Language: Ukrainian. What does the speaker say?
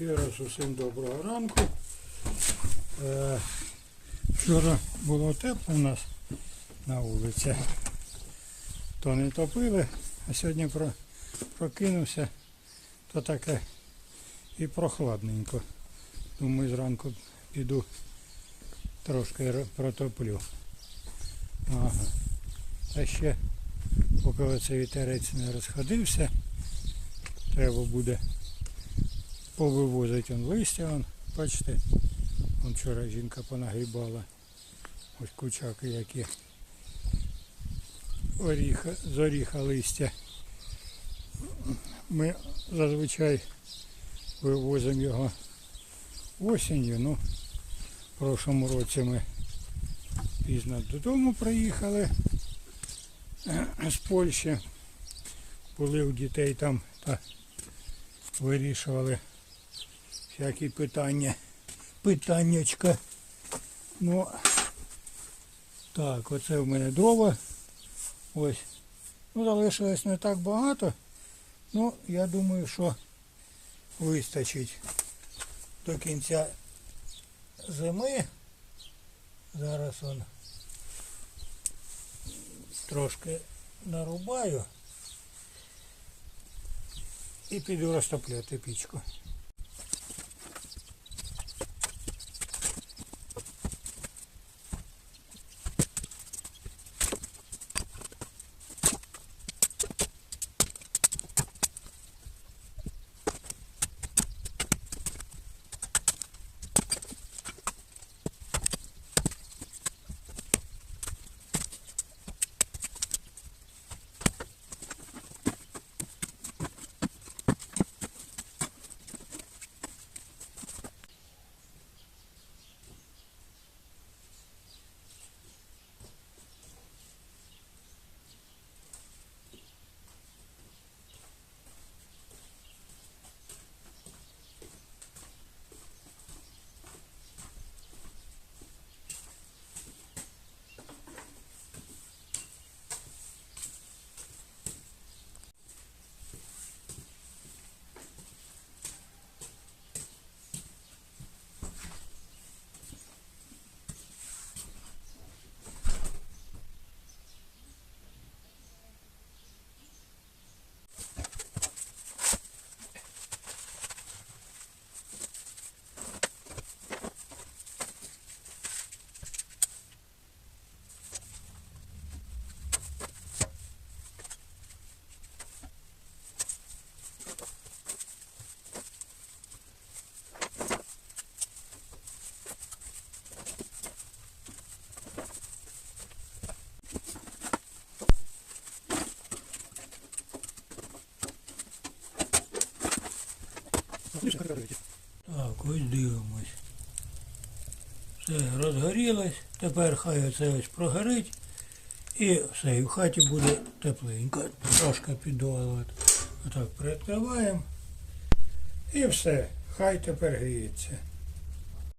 Ще раз усім доброго ранку. Е, Вчора було тепло у нас на вулиці. То не топили, а сьогодні прокинувся, то таке і прохладненько. Думаю, зранку піду трошки протоплю. Ага. А ще, поки оцей вітерець не розходився, треба буде повивозити он листя, он, бачите, он вчора жінка понагрібала. Ось кучаки які. Оріха, з оріха листя. Ми зазвичай вивозимо його осінню, ну в прошлому році ми пізно додому приїхали з Польщі. Були у дітей там та вирішували всякі питання. Питаннячка. Ну, так, оце в мене дрова. Ось. Ну, залишилось не так багато. Ну, я думаю, що вистачить до кінця зими. Зараз он трошки нарубаю і піду розтопляти пічку. Так, ось дивимось. Все, розгорілось. Тепер хай оце ось прогорить. І все, і в хаті буде тепленько. Трошки піддувало. Отак прикриваємо. І все. Хай тепер гріється.